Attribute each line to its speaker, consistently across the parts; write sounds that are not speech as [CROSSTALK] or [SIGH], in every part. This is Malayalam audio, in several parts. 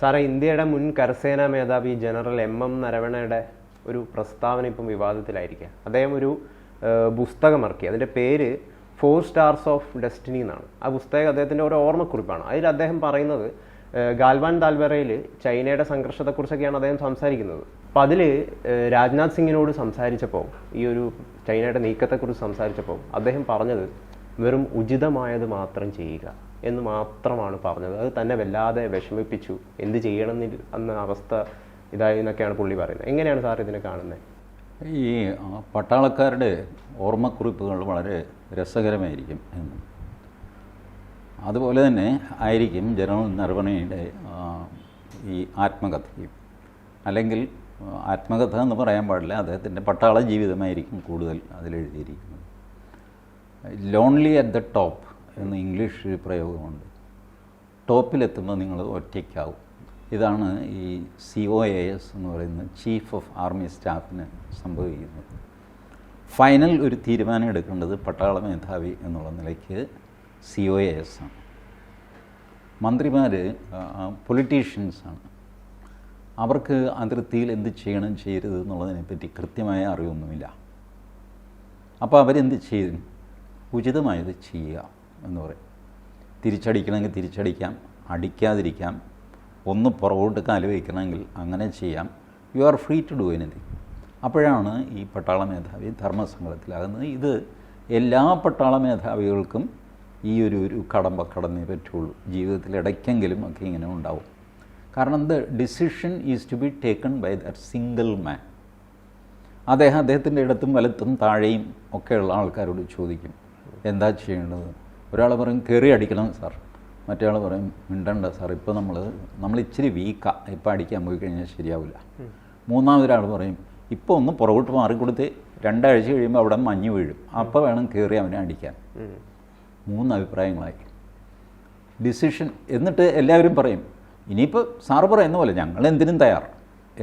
Speaker 1: സാറേ ഇന്ത്യയുടെ മുൻ കരസേനാ മേധാവി ജനറൽ എം എം നരവണയുടെ ഒരു പ്രസ്താവന ഇപ്പം വിവാദത്തിലായിരിക്കുക. അദ്ദേഹം ഒരു പുസ്തകമിറക്കി. പുസ്തകം അതിന്റെ പേര് ഫോർ സ്റ്റാർസ് ഓഫ് ഡെസ്റ്റിനി എന്നാണ്. ആ പുസ്തകം അദ്ദേഹത്തിന്റെ ഒരു ഓർമ്മക്കുറിപ്പാണ്. അതിൽ അദ്ദേഹം പറയുന്നത് ഗാൽവാൻ താൽവരയിൽ ചൈനയുടെ സംഘർഷത്തെക്കുറിച്ചൊക്കെയാണ് അദ്ദേഹം സംസാരിക്കുന്നത്. അപ്പോൾ അതിൽ രാജ്നാഥ് സിംഗിനോട് സംസാരിച്ചപ്പോൾ ഈ ഒരു ചൈനയുടെ നീക്കത്തെക്കുറിച്ച് സംസാരിച്ചപ്പോൾ അദ്ദേഹം പറഞ്ഞത് വെറും ഉചിതമായത് മാത്രം ചെയ്യുക. എന്ന് മാത്രമാണ് പറഞ്ഞത്. അത് തന്നെ വല്ലാതെ വിഷമിപ്പിച്ചു. എന്ത് ചെയ്യണം എന്ന അവസ്ഥ ഇതായി എന്നൊക്കെയാണ് പുള്ളി പറയുന്നത്. എങ്ങനെയാണ് സാർ ഇതിനെ കാണുന്നത്
Speaker 2: ഈ പട്ടാളക്കാരുടെ ഓർമ്മക്കുറിപ്പുകൾ വളരെ രസകരമായിരിക്കും എന്ന്. അതുപോലെ തന്നെ ആയിരിക്കും ജനറൽ നർവണയുടെ ഈ ആത്മകഥയും അല്ലെങ്കിൽ ആത്മകഥ എന്ന് പറയാൻ പാടില്ല അദ്ദേഹത്തിന്റെ പട്ടാള ജീവിതമായിരിക്കും കൂടുതൽ അതിലെഴുതിയിരിക്കുന്നത്. ലോൺലി അറ്റ് ദ ടോപ്പ് എന്ന് ഇംഗ്ലീഷ് പ്രയോഗമുണ്ട്. ടോപ്പിലെത്തുമ്പോൾ നിങ്ങൾ ഒറ്റയ്ക്കാവും. ഇതാണ് ഈ സി ഒ എ എസ് എന്ന് പറയുന്ന ചീഫ് ഓഫ് ആർമി സ്റ്റാഫിന് സംഭവിക്കുന്നത്. ഫൈനൽ ഒരു തീരുമാനം എടുക്കേണ്ടത് പട്ടാള മേധാവി എന്നുള്ള നിലയ്ക്ക് സി ഒ എ എസ് ആണ്. മന്ത്രിമാർ പൊളിറ്റീഷ്യൻസാണ് അവർക്ക് അതിർത്തിയിൽ എന്ത് ചെയ്യണം ചെയ്യരുത് എന്നുള്ളതിനെപ്പറ്റി കൃത്യമായ അറിവൊന്നുമില്ല. അപ്പോൾ അവരെന്ത് ചെയ്യും? ഉചിതമായത് ചെയ്യുക. എന്ന് പറയും. തിരിച്ചടിക്കണമെങ്കിൽ തിരിച്ചടിക്കാം അടിക്കാതിരിക്കാം ഒന്ന് പുറകോട്ട് കാൽ വയ്ക്കണമെങ്കിൽ അങ്ങനെ ചെയ്യാം. You are free to do anything അപ്പോഴാണ് ഈ പട്ടാള മേധാവി ധർമ്മസങ്കടത്തിലാകുന്നത് ഇത് എല്ലാ പട്ടാള മേധാവികൾക്കും ഈ ഒരു ഒരു കടമ്പ കടന്നേ പറ്റുള്ളൂ. ജീവിതത്തിൽ ഇടയ്ക്കെങ്കിലും ഒക്കെ ഇങ്ങനെ ഉണ്ടാവും. കാരണം the decision is to be taken by that single man അദ്ദേഹം അദ്ദേഹത്തിന്റെ ഇടത്തും വലത്തും താഴെയും ഒക്കെയുള്ള ആൾക്കാരോട് ചോദിക്കും എന്താ ചെയ്യേണ്ടത്? ഒരാൾ പറയും കയറി അടിക്കണം സാർ. മറ്റേ ആൾ പറയും മിണ്ടണ്ട സാർ ഇപ്പോൾ നമ്മൾ നമ്മൾ ഇച്ചിരി വീക്കാണ് ഇപ്പോൾ അടിക്കാൻ പോയി കഴിഞ്ഞാൽ ശരിയാവില്ല. മൂന്നാമതൊരാൾ പറയും ഇപ്പോൾ ഒന്ന് പുറകോട്ട് മാറിക്കൊടുത്ത്. രണ്ടാഴ്ച കഴിയുമ്പോൾ അവിടെ മഞ്ഞ് വീഴും. അപ്പോൾ വേണം കയറി അവനെ അടിക്കാൻ. മൂന്ന് അഭിപ്രായങ്ങളായി ഡിസിഷൻ എന്നിട്ട് എല്ലാവരും പറയും ഇനിയിപ്പോൾ സാറ് പറയുന്ന പോലെ ഞങ്ങൾ എന്തിനും തയ്യാർ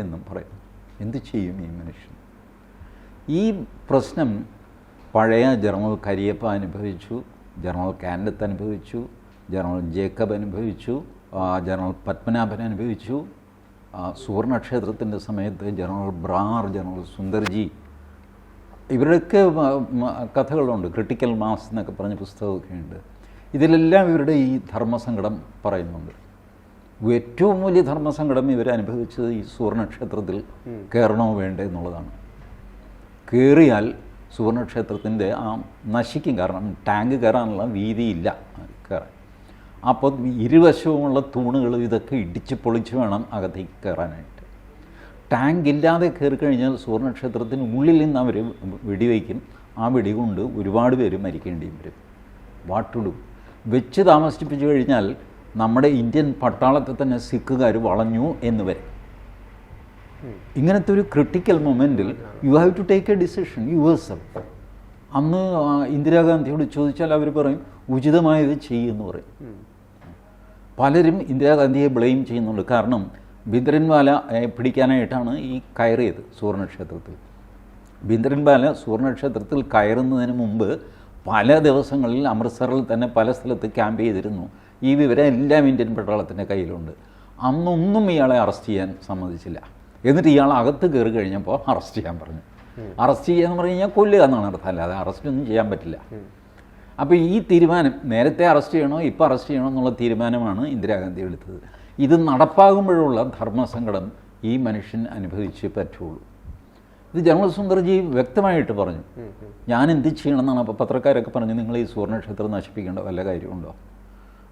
Speaker 2: എന്നും പറയും. എന്ത് ചെയ്യും ഈ മനുഷ്യൻ? ഈ പ്രശ്നം പഴയ ജർമ്മ കരിയപ്പ അനുഭവിച്ചു. ജനറൽ കാൻഡത്ത് അനുഭവിച്ചു ജനറൽ ജേക്കബ് അനുഭവിച്ചു ജനറൽ പത്മനാഭൻ അനുഭവിച്ചു. ആ, സുവർണക്ഷേത്രത്തിന്റെ സമയത്ത് ജനറൽ ബ്രാർ ജനറൽ സുന്ദർജി ഇവരുടെയൊക്കെ കഥകളുണ്ട്. ക്രിട്ടിക്കൽ മാസ് എന്നൊക്കെ പറഞ്ഞ പുസ്തകമൊക്കെ ഉണ്ട്. ഇതിലെല്ലാം ഇവരുടെ ഈ ധർമ്മസങ്കടം പറയുന്നുണ്ട്. ഏറ്റവും വലിയ ധർമ്മസങ്കടം ഇവർ അനുഭവിച്ചത് ഈ സുവർണക്ഷേത്രത്തിൽ കയറണോ വേണ്ടേ എന്നുള്ളതാണ്. കയറിയാൽ സുവർണക്ഷേത്രത്തിന്റെ ആ നശിക്കും കാരണം ടാങ്ക് കയറാനുള്ള വീതിയില്ല. കയറാൻ അപ്പോൾ ഇരുവശവുമുള്ള തൂണുകൾ ഇതൊക്കെ ഇടിച്ച് പൊളിച്ച് വേണം അകത്തേക്ക് കയറാനായിട്ട്. ടാങ്ക് ഇല്ലാതെ കയറി കഴിഞ്ഞാൽ സുവർണക്ഷേത്രത്തിന് ഉള്ളിൽ നിന്ന് അവർ വെടിവെക്കും. ആ വെടി കൊണ്ട് ഒരുപാട് പേര് മരിക്കേണ്ടി വരും. വാട്ടുടു. വെച്ച് താമസിപ്പിച്ചു കഴിഞ്ഞാൽ നമ്മുടെ ഇന്ത്യൻ പട്ടാളത്തെ തന്നെ സിഖുകാർ വളഞ്ഞു എന്ന് വരും. ഇങ്ങനത്തെ ഒരു critical മൊമെന്റിൽ you have to take a decision യുവേഴ്സൽ അന്ന് ഇന്ദിരാഗാന്ധിയോട് ചോദിച്ചാൽ അവർ പറയും ഉചിതമായത് ചെയ്യുമെന്ന് പറയും. പലരും ഇന്ദിരാഗാന്ധിയെ ബ്ലെയിം ചെയ്യുന്നുണ്ട്. കാരണം ബിന്ദ്രൻവാല പിടിക്കാനായിട്ടാണ് ഈ കയറിയത് സുവർണക്ഷേത്രത്തിൽ. ബിന്ദ്രൻവാല സുവർണക്ഷേത്രത്തിൽ കയറുന്നതിന് മുമ്പ് പല ദിവസങ്ങളിൽ അമൃത്സറിൽ തന്നെ പല സ്ഥലത്ത് ക്യാമ്പ് ചെയ്തിരുന്നു. ഈ വിവരം എല്ലാം ഇന്ത്യൻ പട്ടാളത്തിന്റെ കയ്യിലുണ്ട്. അന്നൊന്നും ഇയാളെ അറസ്റ്റ് ചെയ്യാൻ സമ്മതിച്ചില്ല. എന്നിട്ട് ഇയാൾ അകത്ത് കയറി കഴിഞ്ഞപ്പോൾ അറസ്റ്റ് ചെയ്യാൻ പറഞ്ഞു. അറസ്റ്റ് ചെയ്യുക എന്ന് പറഞ്ഞു കഴിഞ്ഞാൽ കൊല്ലുക എന്നാണ് അർത്ഥം. അല്ലാതെ അറസ്റ്റ് ഒന്നും ചെയ്യാൻ പറ്റില്ല. അപ്പോൾ ഈ തീരുമാനം നേരത്തെ അറസ്റ്റ് ചെയ്യണോ ഇപ്പോൾ അറസ്റ്റ് ചെയ്യണോ എന്നുള്ള തീരുമാനമാണ് ഇന്ദിരാഗാന്ധി എടുത്തത്. ഇത് നടപ്പാകുമ്പോഴുള്ള ധർമ്മസങ്കടം ഈ മനുഷ്യൻ അനുഭവിച്ച് പറ്റുള്ളൂ. ഇത് ജനറൽ സുന്ദർജി വ്യക്തമായിട്ട് പറഞ്ഞു. ഞാൻ എന്ത് ചെയ്യണം എന്നാണ് അപ്പോൾ പത്രക്കാരൊക്കെ പറഞ്ഞു നിങ്ങൾ ഈ സുവർണക്ഷേത്രം നശിപ്പിക്കേണ്ട വല്ല കാര്യമുണ്ടോ?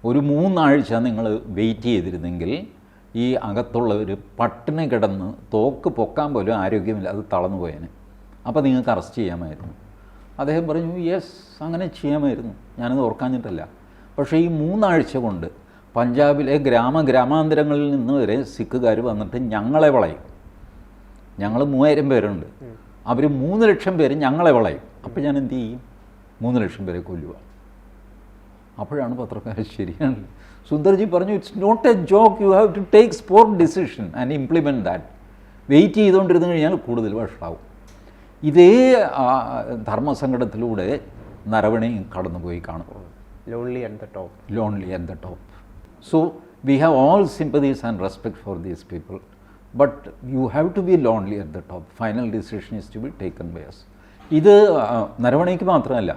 Speaker 2: ഒരു മൂന്നാഴ്ച നിങ്ങൾ വെയിറ്റ് ചെയ്തിരുന്നെങ്കിൽ ഈ അകത്തുള്ളവർ പട്ടിണി കിടന്ന് തോക്ക് പൊക്കാൻ പോലും ആരോഗ്യമില്ല അത് തളർന്നു പോയേനെ. അപ്പോൾ നിങ്ങൾക്ക് അറസ്റ്റ് ചെയ്യാമായിരുന്നു. അദ്ദേഹം പറഞ്ഞു യെസ് അങ്ങനെ ചെയ്യാമായിരുന്നു. ഞാനത് ഓർക്കാഞ്ഞിട്ടല്ല. പക്ഷേ ഈ മൂന്നാഴ്ച കൊണ്ട് പഞ്ചാബിലെ ഗ്രാമ ഗ്രാമാന്തരങ്ങളിൽ നിന്ന് വരെ സിഖുകാർ വന്നിട്ട് ഞങ്ങളെ വളയും. ഞങ്ങൾ മൂവായിരം പേരുണ്ട്. അവർ മൂന്ന് ലക്ഷം പേര് ഞങ്ങളെ വളയും. അപ്പോൾ ഞാൻ എന്ത് ചെയ്യും? മൂന്ന് ലക്ഷം പേരെ കൊല്ലുക അപ്പോഴാണ് പത്രക്കാരൻ [LAUGHS] ശരിയാണ്. സുന്ദർജി പറഞ്ഞു it's not a joke you have to take spot decision and implement that wait ചെയ്തുകൊണ്ടിരുന്നു കഴിഞ്ഞാൽ കൂടുതൽ വഷളാവും. ഇതേ ധർമ്മസങ്കടത്തിലൂടെ നരവണയും കടന്നുപോയി കാണും
Speaker 1: lonely at the top
Speaker 2: lonely at the top so we have all sympathies and respect for these people but you have to be lonely at the top final decision is to be taken by us ഇത് നരവണയ്ക്ക് മാത്രമല്ല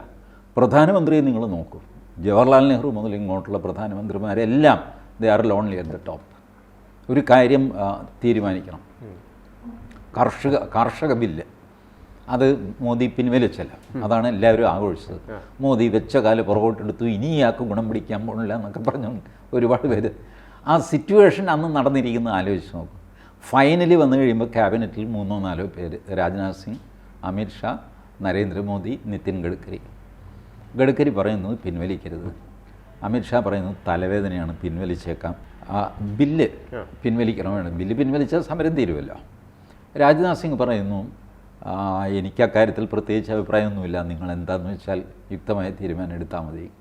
Speaker 2: പ്രധാനമന്ത്രിയെ നിങ്ങൾ നോക്കൂ. ജവഹർലാൽ നെഹ്റു മുതൽ ഇങ്ങോട്ടുള്ള പ്രധാനമന്ത്രിമാരെല്ലാം they are lonely at the top ഒരു കാര്യം തീരുമാനിക്കണം. കർഷക കർഷക ബില്ല് അത് മോദി പിൻവലിച്ചല്ല അതാണ് എല്ലാവരും ആഘോഷിച്ചത്. മോദി വെച്ച കാലം പുറകോട്ടെടുത്തു ഇനി ഇയാൾക്ക് ഗുണം പിടിക്കാൻ പോണില്ല എന്നൊക്കെ പറഞ്ഞു ഒരുപാട് പേര്. ആ സിറ്റുവേഷൻ അന്ന് നടന്നിരിക്കുന്നത് ആലോചിച്ച് നോക്കും. ഫൈനലി വന്നു കഴിയുമ്പോൾ ക്യാബിനറ്റിൽ മൂന്നോ നാലോ പേര്. രാജ്നാഥ് സിംഗ് അമിത്ഷാ നരേന്ദ്രമോദി നിതിൻ ഗഡ്കരി. ഗഡ്കരി പറയുന്നു പിൻവലിക്കരുത്. അമിത്ഷാ പറയുന്നു തലവേദനയാണ് പിൻവലിച്ചേക്കാം. ആ ബില്ല് പിൻവലിക്കണമെന്ന് ബില്ല് പിൻവലിച്ചാൽ സമരം തീരുമല്ലോ രാജ്നാഥ് സിംഗ് പറയുന്നു "ആ, എനിക്ക് അക്കാര്യത്തിൽ പ്രത്യേകിച്ച് അഭിപ്രായമൊന്നുമില്ല. നിങ്ങൾ എന്താണെന്ന് വെച്ചാൽ യുക്തമായ തീരുമാനം എടുത്താൽ മതി.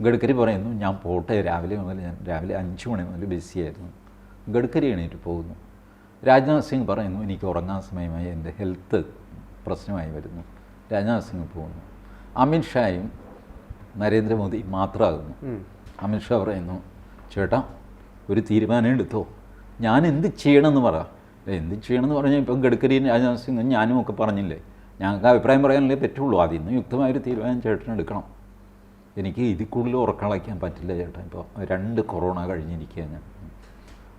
Speaker 2: ഗഡ്കരി പറയുന്നു ഞാൻ പോട്ടെ രാവിലെ മുതൽ ഞാൻ രാവിലെ അഞ്ച് മണി മുതൽ ബിസിയായിരുന്നു ഗഡ്കരി എണീറ്റ് പോകുന്നു. രാജ്നാഥ് സിംഗ് പറയുന്നു എനിക്ക് ഉറങ്ങാൻ സമയമായി എന്റെ ഹെൽത്ത് പ്രശ്നമായി വരുന്നു. രാജ്നാഥ് സിംഗ് പോകുന്നു. അമിത് ഷായും നരേന്ദ്രമോദി മാത്രമാകുന്നു അമിത്ഷാ പറയുന്നു ചേട്ടാ ഒരു തീരുമാനം എടുത്തോ ഞാൻ എന്ത് ചെയ്യണമെന്ന് പറ. എന്ത് ചെയ്യണമെന്ന് പറഞ്ഞാൽ ഇപ്പം ഗഡ്കരിയും രാജ്നാഥ് സിംഗും ഞാനും ഒക്കെ പറഞ്ഞില്ലേ? ഞങ്ങൾക്ക് അഭിപ്രായം പറയാനല്ലേ പറ്റുള്ളൂ. അതിൽ നിന്ന് യുക്തമായൊരു തീരുമാനം ചേട്ടൻ എടുക്കണം. എനിക്ക് ഇതിൽ കൂടുതൽ ഉറക്കളയ്ക്കാൻ പറ്റില്ല ചേട്ടാ. ഇപ്പോൾ രണ്ട് കൊറോണ കഴിഞ്ഞിരിക്കുക ഞാൻ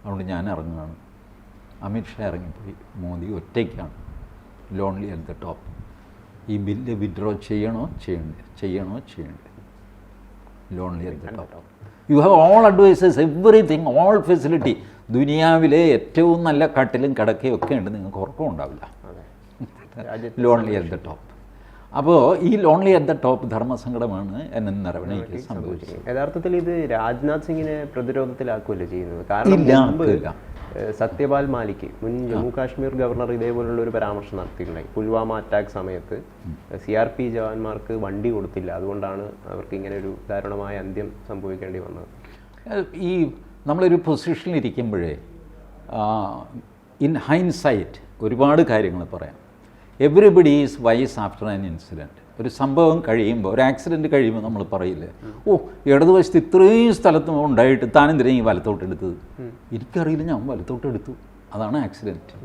Speaker 2: അതുകൊണ്ട് ഞാൻ ഇറങ്ങുകയാണ്. അമിത്ഷാ ഇറങ്ങിപ്പോയി. മോദി ഒറ്റയ്ക്കാണ്. ലോൺലി അറ്റ് ദ ടോപ്പ് ഈ ബില്ല് വിഡ്രോ ചെയ്യണോ ചെയ്യണ്ടേ ചെയ്യണോ ചെയ്യണ്ടേ? Lonely at the top. You have all advises everything all facility ദുനിയാവിലെ ഏറ്റവും നല്ല കട്ടിലും കിടക്കയും ഒക്കെ ഉണ്ട്. നിങ്ങൾക്ക് ഉറക്കം ഉണ്ടാവില്ല. [LAUGHS] Lonely at the top. അപ്പോൾ ഈ ലോൺലി അറ്റ് ദ ടോപ്പ് ധർമ്മസങ്കടമാണ് എന്നെ നിറവണയ്ക്ക് സംഭവിച്ചത്
Speaker 1: യഥാർത്ഥത്തിൽ ഇത് രാജ്നാഥ് സിംഗിനെ പ്രതിരോധത്തിലാക്കുകയല്ലേ ചെയ്യുന്നത്? കാരണം സത്യപാൽ മാലിക് മുൻ ജമ്മു കാശ്മീർ ഗവർണർ ഇതേപോലുള്ള ഒരു പരാമർശം നടത്തിയിട്ടുണ്ടായി. പുൽവാമ അറ്റാക്ക് സമയത്ത് സി ആർ പി ജവാന്മാർക്ക് വണ്ടി കൊടുത്തില്ല. അതുകൊണ്ടാണ് അവർക്ക് ഇങ്ങനെ ഒരു ദാരുണമായ അന്ത്യം സംഭവിക്കേണ്ടി വന്നത്.
Speaker 2: ഈ നമ്മളൊരു പൊസിഷനിൽ ഇരിക്കുമ്പോഴേ ഇൻ ഹൈൻസൈറ്റ് ഒരുപാട് കാര്യങ്ങൾ പറയാം. Everybody is wise after an incident ഒരു സംഭവം കഴിയുമ്പോൾ ഒരു ആക്സിഡന്റ് കഴിയുമ്പോൾ നമ്മൾ പറയില്ലേ? ഓ ഇടതുവശത്ത് ഇത്രയും സ്ഥലത്ത് ഉണ്ടായിട്ട് താനെന്തിനാ ഈ വലത്തോട്ട് എടുത്തത്? എനിക്കറിയില്ല ഞാൻ വലത്തോട്ട് എടുത്തു. അതാണ് ആക്സിഡന്റ്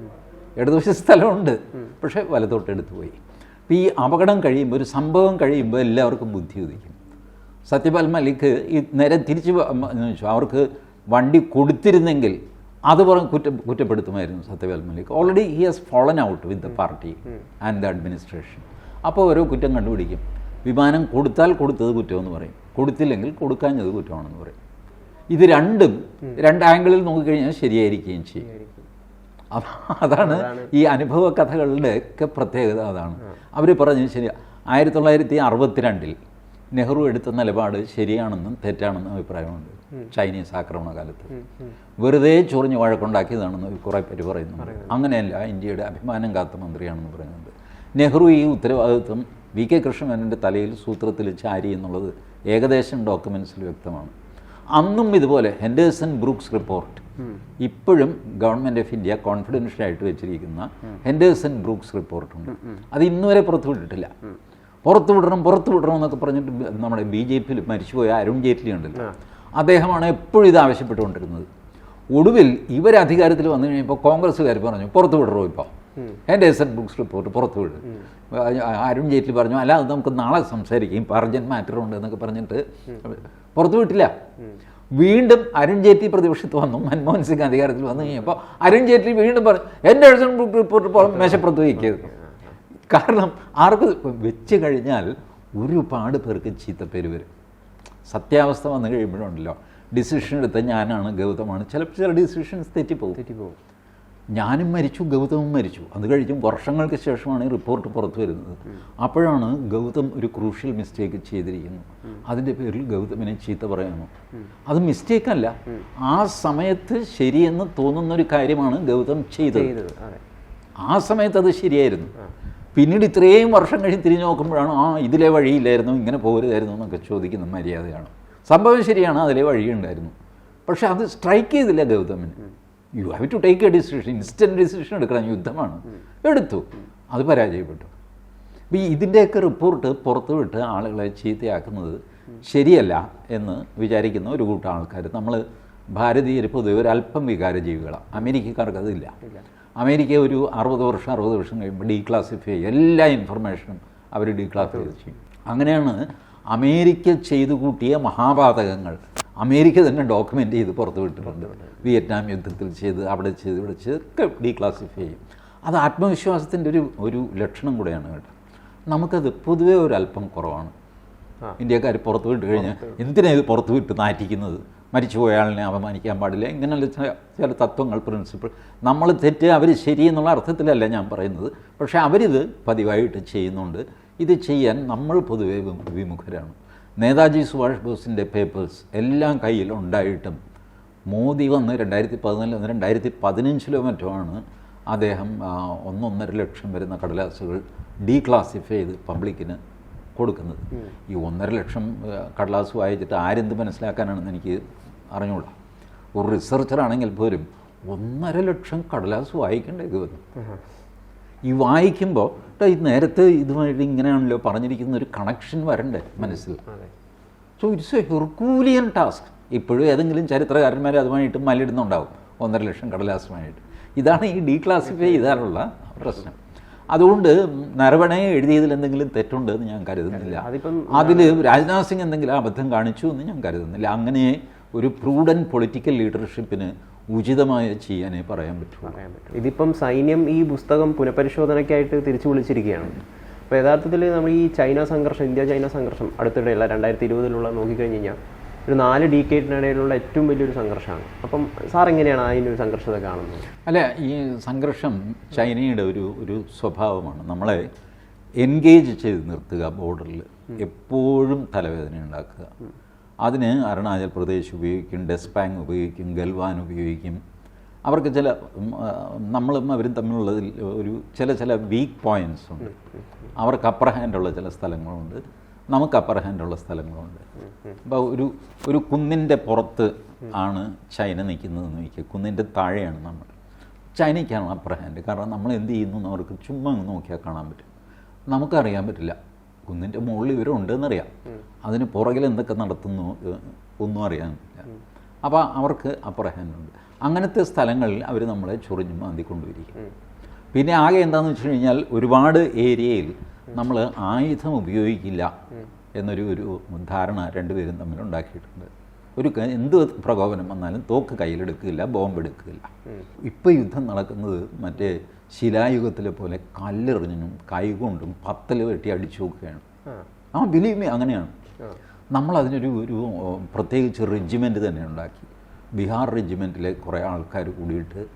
Speaker 2: ഇടതുവശത്ത് സ്ഥലമുണ്ട് പക്ഷേ വലത്തോട്ട് എടുത്തു പോയി. അപ്പോൾ ഈ അപകടം കഴിയുമ്പോൾ ഒരു സംഭവം കഴിയുമ്പോൾ എല്ലാവർക്കും ബുദ്ധി ഉദിക്കും. സത്യപാൽ മലിക്ക് ഈ നേരെ തിരിച്ച് അവർക്ക് വണ്ടി കൊടുത്തിരുന്നെങ്കിൽ അത് പറഞ്ഞ് കുറ്റ കുറ്റപ്പെടുത്തുമായിരുന്നു Satyapal Malik. Already he has fallen out with the party and the administration അപ്പോൾ ഓരോ കുറ്റം കണ്ടുപിടിക്കും. വിമാനം കൊടുത്താൽ കൊടുത്തത് കുറ്റമെന്ന് പറയും. കൊടുത്തില്ലെങ്കിൽ കൊടുക്കാഞ്ഞത് കുറ്റമാണെന്ന് പറയും. ഇത് രണ്ടും രണ്ട് ആംഗിളിൽ നോക്കിക്കഴിഞ്ഞാൽ ശരിയായിരിക്കുകയും ചെയ്യും. അത- അതാണ് ഈ അനുഭവ കഥകളുടെ ഒക്കെ പ്രത്യേകത അതാണ്. അവർ പറഞ്ഞത് ശരി ആയിരത്തി തൊള്ളായിരത്തി അറുപത്തിരണ്ടിൽ നെഹ്റു എടുത്ത നിലപാട് ശരിയാണെന്നും തെറ്റാണെന്നും അഭിപ്രായമുണ്ട്. ചൈനീസ് ആക്രമണ കാലത്ത് വെറുതെ ചൊറിഞ്ഞ് വഴക്കുണ്ടാക്കിയതാണെന്ന് കുറേ പേര് പറയുന്നു അങ്ങനെയല്ല ഇന്ത്യയുടെ അഭിമാനം കാത്ത മന്ത്രിയാണെന്ന് പറയുന്നുണ്ട്. നെഹ്റു ഈ ഉത്തരവാദിത്വം വി കെ കൃഷ്ണമേനന്റെ തലയിൽ സൂത്രത്തിൽ ചാരി എന്നുള്ളത് ഏകദേശം ഡോക്യുമെൻസിൽ വ്യക്തമാണ്. അന്നും ഇതുപോലെ ഹെൻഡേഴ്സൺ ബ്രൂക്സ് റിപ്പോർട്ട് ഇപ്പോഴും ഗവൺമെന്റ് ഓഫ് ഇന്ത്യ കോൺഫിഡൻഷ്യൽ ആയിട്ട് വെച്ചിരിക്കുന്ന ഹെൻഡേഴ്സൺ ബ്രൂക്സ് റിപ്പോർട്ടുണ്ട്. അത് ഇന്നുവരെ പുറത്തുവിട്ടിട്ടില്ല പുറത്തു വിടണം പുറത്തു വിടണം എന്നൊക്കെ പറഞ്ഞിട്ട് നമ്മുടെ ബി ജെ പിയിൽ മരിച്ചുപോയ അരുൺ ജെയ്റ്റ്ലി ഉണ്ടല്ലോ. അദ്ദേഹമാണ് എപ്പോഴും ഇത് ആവശ്യപ്പെട്ടുകൊണ്ടിരുന്നത്. ഒടുവിൽ ഇവർ അധികാരത്തിൽ വന്നു കഴിഞ്ഞപ്പോൾ കോൺഗ്രസ്സുകാർ പറഞ്ഞു പുറത്തു വിടറോ ഇപ്പോൾ ഹെൻഡേഴ്സൺ ബുക്സ് റിപ്പോർട്ട് പുറത്തു വിടും. അരുൺ ജെയ്റ്റ്ലി പറഞ്ഞു അല്ല നമുക്ക് നാളെ സംസാരിക്കും ഇപ്പോൾ അർജന്റ് മാറ്റർ ഉണ്ട് എന്നൊക്കെ പറഞ്ഞിട്ട് പുറത്തു വിട്ടില്ല. വീണ്ടും അരുൺ ജെയ്റ്റ്ലി പ്രതിപക്ഷത്ത് വന്നു മൻമോഹൻ സിംഗ് അധികാരത്തിൽ വന്നു കഴിഞ്ഞപ്പോൾ അരുൺ ജെയ്റ്റ്ലി വീണ്ടും പറഞ്ഞു എന്റെ എഴുതൻ ബുക്ക് റിപ്പോർട്ട് മേശപ്പുറത്ത് വയ്ക്കരുത്. കാരണം ആർക്ക് വെച്ച് കഴിഞ്ഞാൽ ഒരുപാട് പേർക്ക് ചീത്തപ്പേര് വരും. സത്യാവസ്ഥ വന്നു കഴിയുമ്പോഴുണ്ടല്ലോ. ഡിസിഷൻ എടുത്ത ഞാനാണ് ഗൗതമാണ്. ചിലപ്പോൾ ചില ഡിസിഷൻസ് തെറ്റിപ്പോകും.
Speaker 1: തെറ്റിപ്പോകും.
Speaker 2: ഞാനും മരിച്ചു ഗൗതമും മരിച്ചു. അത് കഴിഞ്ഞ് വർഷങ്ങൾക്ക് ശേഷമാണ് ഈ റിപ്പോർട്ട് പുറത്തു വരുന്നത്. അപ്പോഴാണ് ഗൗതം ഒരു ക്രൂഷ്യൽ മിസ്റ്റേക്ക് ചെയ്തിരിക്കുന്നു. അതിന്റെ പേരിൽ ഗൗതമിനെ ചീത്ത പറയുന്നു. അത് മിസ്റ്റേക്കല്ല. ആ സമയത്ത് ശരിയെന്ന് തോന്നുന്ന ഒരു കാര്യമാണ് ഗൗതം ചെയ്തത്. ആ സമയത്ത് അത് ശരിയായിരുന്നു. പിന്നീട് ഇത്രയും വർഷം കഴിഞ്ഞ് തിരിഞ്ഞു നോക്കുമ്പോഴാണ് ആ ഇതിലെ വഴിയില്ലായിരുന്നു ഇങ്ങനെ പോകരുതായിരുന്നു എന്നൊക്കെ ചോദിക്കുന്ന മര്യാദയാണ്. സംഭവം ശരിയാണ് അതിലെ വഴിയുണ്ടായിരുന്നു. പക്ഷെ അത് സ്ട്രൈക്ക് ചെയ്തില്ല ഗൗതമിന്. You have to take a decision instant decision എടുക്കണം. യുദ്ധമാണ്. എടുത്തു. അത് പരാജയപ്പെട്ടു. അപ്പോൾ ഈ ഇതിന്റെയൊക്കെ റിപ്പോർട്ട് പുറത്തുവിട്ട് ആളുകളെ ചീത്തയാക്കുന്നത് ശരിയല്ല എന്ന് വിചാരിക്കുന്ന ഒരു കൂട്ടം ആൾക്കാർ നമ്മൾ ഭാരതീയർ പൊതുവെ ഒരു അല്പം വികാര ജീവികളാണ് അമേരിക്കക്കാർക്ക് അതില്ല. അമേരിക്ക ഒരു അറുപത് വർഷം അറുപത് വർഷം കഴിയുമ്പോൾ ഡീക്ലാസിഫൈ എല്ലാ ഇൻഫർമേഷനും അവർ ഡീക്ലാസിഫൈ ചെയ്യും. അങ്ങനെയാണ് അമേരിക്ക ചെയ്തു കൂട്ടിയ മഹാപാതകങ്ങൾ അമേരിക്ക തന്നെ ഡോക്യുമെന്റ് ചെയ്ത് പുറത്തു വിട്ടിട്ടുണ്ട്. വിയറ്റ്നാം യുദ്ധത്തിൽ ചെയ്ത് അവിടെ ചെയ്ത് ഇവിടെ ചെയ്തൊക്കെ ഡീക്ലാസിഫൈ ചെയ്യും. അത് ആത്മവിശ്വാസത്തിന്റെ ഒരു ഒരു ലക്ഷണം കൂടെയാണ് കേട്ടോ. നമുക്കത് പൊതുവേ ഒരു അല്പം കുറവാണ്. ഇന്ത്യക്കാർ പുറത്ത് വിട്ട് കഴിഞ്ഞാൽ എന്തിനാണ് ഇത് പുറത്ത് വിട്ട് നാറ്റിക്കുന്നത്? മരിച്ചുപോയ ആളിനെ അപമാനിക്കാൻ പാടില്ല. ഇങ്ങനെയുള്ള ചില ചില തത്വങ്ങൾ പ്രിൻസിപ്പിൾ നമ്മൾ തെറ്റ് അവർ ശരി എന്നുള്ള അർത്ഥത്തിലല്ല ഞാൻ പറയുന്നത്. പക്ഷേ അവരിത് പതിവായിട്ട് ചെയ്യുന്നുണ്ട്. ഇത് ചെയ്യാൻ നമ്മൾ പൊതുവേ വിമുഖരാണ്. നേതാജി സുഭാഷ് ബോസിന്റെ പേപ്പേഴ്സ് എല്ലാം കയ്യിൽ ഉണ്ടായിട്ടും മോദി വന്ന് രണ്ടായിരത്തി പതിനാലിൽ വന്ന് രണ്ടായിരത്തി പതിനഞ്ചിലോ മറ്റോ ആണ് അദ്ദേഹം ഒന്നൊന്നര ലക്ഷം വരുന്ന കടലാസുകൾ ഡീക്ലാസിഫൈ ചെയ്ത് പബ്ലിക്കിന് കൊടുക്കുന്നത്. ഈ ഒന്നര ലക്ഷം കടലാസ് വായിച്ചിട്ട് ആരെന്ത് മനസ്സിലാക്കാനാണെന്ന് എനിക്ക് അറിഞ്ഞൂടാ. ഒരു റിസർച്ചറാണെങ്കിൽ പോലും ഒന്നര ലക്ഷം കടലാസ് വായിക്കേണ്ടത് വന്നു ഈ വായിക്കുമ്പോൾ ഈ നേരത്തെ ഇതുമായിട്ട് ഇങ്ങനെയാണല്ലോ പറഞ്ഞിരിക്കുന്ന ഒരു കണക്ഷൻ വരണ്ടേ മനസ്സിൽ? So it's a Herculean task ഇപ്പോഴും ഏതെങ്കിലും ചരിത്രകാരന്മാർ അതുമായിട്ട് മല്ലിടുന്നുണ്ടാവും. ഒന്നര ലക്ഷം കടലാസുമായിട്ട്. ഇതാണ് ഈ ഡീക്ലാസിഫൈ ചെയ്താലുള്ള പ്രശ്നം. അതുകൊണ്ട് നരവണയെ എഴുതിയതിൽ എന്തെങ്കിലും തെറ്റുണ്ട് എന്ന് ഞാൻ കരുതുന്നില്ല. അതിൽ രാജ്നാഥ് സിംഗ് എന്തെങ്കിലും അബദ്ധം കാണിച്ചു എന്ന് ഞാൻ കരുതുന്നില്ല. അങ്ങനെ ഒരു പ്രൂഡൻ പൊളിറ്റിക്കൽ ലീഡർഷിപ്പിന് ഉചിതമായ ചെയ്യാനേ പറയാൻ പറ്റുള്ളൂ.
Speaker 1: പറയാൻ പറ്റും ഇതിപ്പം സൈന്യം ഈ പുസ്തകം പുനഃപരിശോധനയ്ക്കായിട്ട് തിരിച്ചു വിളിച്ചിരിക്കുകയാണ്. അപ്പോൾ യഥാർത്ഥത്തിൽ നമ്മൾ ഈ ചൈന സംഘർഷം ഇന്ത്യ ചൈന സംഘർഷം അടുത്തിടെയുള്ള രണ്ടായിരത്തി ഇരുപതിലുള്ള നോക്കിക്കഴിഞ്ഞ് കഴിഞ്ഞാൽ ഒരു നാല് ഡീക്കേറ്റിനിടയിലുള്ള ഏറ്റവും വലിയൊരു സംഘർഷമാണ്. അപ്പം സാർ എങ്ങനെയാണ് അതിന്റെ ഒരു സംഘർഷത്തെ കാണുന്നത്?
Speaker 2: അല്ല ഈ സംഘർഷം ചൈനയുടെ ഒരു ഒരു സ്വഭാവമാണ്. നമ്മളെ എൻഗേജ് ചെയ്ത് നിർത്തുക ബോർഡറിൽ എപ്പോഴും തലവേദന ഉണ്ടാക്കുക. അതിന് അരുണാചൽ പ്രദേശ് ഉപയോഗിക്കും ഡെസ്പാങ് ഉപയോഗിക്കും ഗൽവാൻ ഉപയോഗിക്കും. അവർക്ക് ചില നമ്മളും അവരും തമ്മിലുള്ളതിൽ ഒരു ചില ചില വീക്ക് പോയിന്റ്സ് ഉണ്ട്. അവർക്ക് അപ്പർ ഹാൻഡുള്ള ചില സ്ഥലങ്ങളുണ്ട്. നമുക്ക് അപ്പർ ഹാൻഡുള്ള സ്ഥലങ്ങളുണ്ട്. അപ്പോൾ ഒരു ഒരു കുന്നിന്റെ പുറത്ത് ആണ് ചൈന നിൽക്കുന്നതെന്ന് വയ്ക്കുക. കുന്നിന്റെ താഴെയാണ് നമ്മൾ. ചൈനയ്ക്കാണ് അപ്പർ ഹാൻഡ് കാരണം നമ്മൾ എന്ത് ചെയ്യുന്നു എന്ന് അവർക്ക് ചുമ്മാ നോക്കിയാൽ കാണാൻ പറ്റും. നമുക്കറിയാൻ പറ്റില്ല. കുന്നിന്റെ മുകളിൽ ഇവരുണ്ടെന്നറിയാം. അതിന് പുറകിൽ എന്തൊക്കെ നടത്തുന്നു ഒന്നും അറിയാനില്ല അപ്പോൾ അവർക്ക് അപ്പർ ഹാൻഡ് അങ്ങനത്തെ സ്ഥലങ്ങളിൽ അവർ നമ്മളെ ചൊറിഞ്ഞു മാന്തി കൊണ്ടുവരിക പിന്നെ ആകെ എന്താണെന്ന് വെച്ച് കഴിഞ്ഞാൽ ഒരുപാട് ഏരിയയിൽ നമ്മൾ ആയുധം ഉപയോഗിക്കില്ല എന്നൊരു ഒരു ധാരണ രണ്ടുപേരും തമ്മിൽ ഉണ്ടാക്കിയിട്ടുണ്ട്. ഒരു എന്ത് പ്രകോപനം വന്നാലും തോക്ക് കയ്യിലെടുക്കില്ല ബോംബ് എടുക്കില്ല ഇപ്പോൾ യുദ്ധം നടക്കുന്നത് മറ്റേ ശിലായുഗത്തിലെ പോലെ കല്ലെറിഞ്ഞും കൈകൊണ്ടും പത്തൽ വെട്ടി അടിച്ചു നോക്കുകയാണ്.
Speaker 1: ആ.
Speaker 2: ബിലീവ് മീ അങ്ങനെയാണ്. നമ്മൾ അതിനൊരു ഒരു പ്രത്യേകിച്ച് റെജിമെന്റ് തന്നെ ഉണ്ടാക്കി. ബീഹാർ റെജിമെന്റിലെ കുറേ ആൾക്കാർ കൂടിയിട്ട്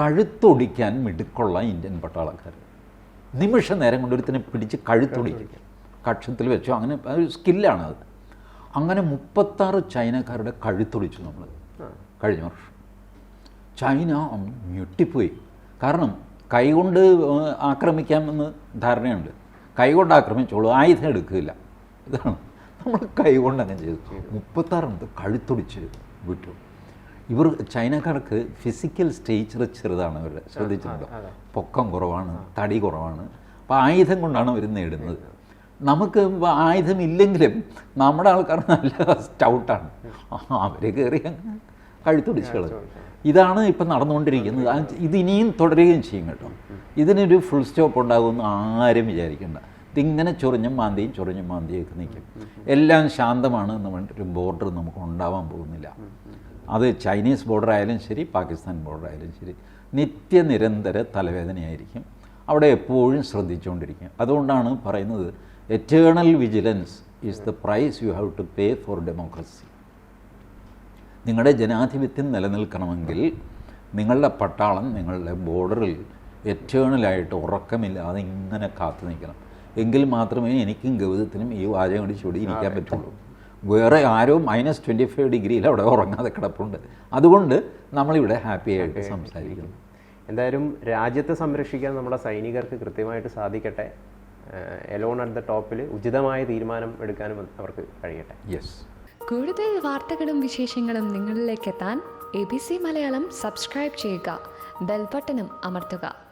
Speaker 2: കഴുത്തൊടിക്കാൻ മിടുക്കുള്ള ഇന്ത്യൻ പട്ടാളക്കാർ. നിമിഷ നേരം കൊണ്ട് ഒരുത്തിനെ പിടിച്ച് കഴുത്തൊടിക്കും കക്ഷത്തിൽ വെച്ചോ അങ്ങനെ ഒരു സ്കില്ലാണ് അത് അങ്ങനെ മുപ്പത്താറ് ചൈനക്കാരുടെ കഴുത്തൊടിച്ചു നമ്മൾ കഴിഞ്ഞ വർഷം. ചൈന ഞെട്ടിപ്പോയി. കാരണം കൈകൊണ്ട് ആക്രമിക്കാമെന്ന് ധാരണയുണ്ട്. കൈകൊണ്ട് ആക്രമിച്ചോളൂ ആയുധം എടുക്കില്ല. ഇതാണ്. നമ്മൾ കൈകൊണ്ട് അങ്ങനെ ചെയ്തു മുപ്പത്താറുണ്ട്. കഴുത്തൊടിച്ച് വിട്ടു. ഇവർ ചൈനക്കാർക്ക് ഫിസിക്കൽ സ്റ്റേച്ചർ ചെറുതാണ് അവരുടെ ശ്രദ്ധിച്ചിട്ടുണ്ടോ? പൊക്കം കുറവാണ് തടി കുറവാണ്. അപ്പോൾ ആയുധം കൊണ്ടാണ് അവർ നേടുന്നത്. നമുക്ക് ആയുധം ആയുധമില്ലെങ്കിലും നമ്മുടെ ആൾക്കാർ നല്ല സ്റ്റൗട്ടാണ് അവർ കയറി അങ്ങ് കഴുത്തൊടിച്ച് കളഞ്ഞു. ഇതാണ് ഇപ്പം നടന്നുകൊണ്ടിരിക്കുന്നത്. ഇത് ഇനിയും തുടരുകയും ചെയ്യും കേട്ടോ. ഇതിനൊരു ഫുൾ സ്റ്റോപ്പ് ഉണ്ടാകുമെന്ന് ആരും വിചാരിക്കേണ്ട. ഇതിങ്ങനെ ചൊറിഞ്ഞും മാന്തിയും ചൊറിഞ്ഞും മാന്തിയൊക്കെ നിൽക്കും. എല്ലാം ശാന്തമാണ് എന്ന് പറഞ്ഞിട്ടൊരു ബോർഡർ നമുക്ക് ഉണ്ടാവാൻ പോകുന്നില്ല. അത് ചൈനീസ് ബോർഡർ ആയാലും ശരി പാകിസ്ഥാൻ ബോർഡർ ആയാലും ശരി നിത്യനിരന്തര തലവേദനയായിരിക്കും. അവിടെ എപ്പോഴും ശ്രദ്ധിച്ചുകൊണ്ടിരിക്കും അതുകൊണ്ടാണ് പറയുന്നത് eternal vigilance is the price you have to pay for democracy നിങ്ങളുടെ ജനാധിപത്യം നിലനിൽക്കണമെങ്കിൽ നിങ്ങളുടെ പട്ടാളം നിങ്ങളുടെ ബോർഡറിൽ എറ്റേണലായിട്ട് ഉറക്കമില്ലാതെ ഇങ്ങനെ കാത്തു നിൽക്കണം. എങ്കിൽ മാത്രമേ എനിക്കും ഗൗതത്തിനും ഈ വാചകം അടിച്ചുകൂടി ഇരിക്കാൻ പറ്റുള്ളൂ. വേറെ ആരോ മൈനസ് ട്വന്റി ഫൈവ് ഡിഗ്രിയിൽ അവിടെ ഉറങ്ങാതെ കിടപ്പുണ്ട്. അതുകൊണ്ട് നമ്മളിവിടെ ഹാപ്പി ആയിട്ട് സംസാരിക്കുന്നു.
Speaker 1: എന്തായാലും രാജ്യത്തെ സംരക്ഷിക്കാൻ നമ്മുടെ സൈനികർക്ക് കൃത്യമായിട്ട് സാധിക്കട്ടെ. എലോൺ അറ്റ് ദ ടോപ്പിൽ ഉചിതമായ തീരുമാനം എടുക്കാനും അവർക്ക് കഴിയട്ടെ.
Speaker 2: യെസ്
Speaker 3: കൂടുതൽ വാർത്തകളും വിശേഷങ്ങളും നിങ്ങളിലേക്ക് എത്താൻ A B C Malayalam subscribe ചെയ്യുക. ബെൽബട്ടനും അമർത്തുക.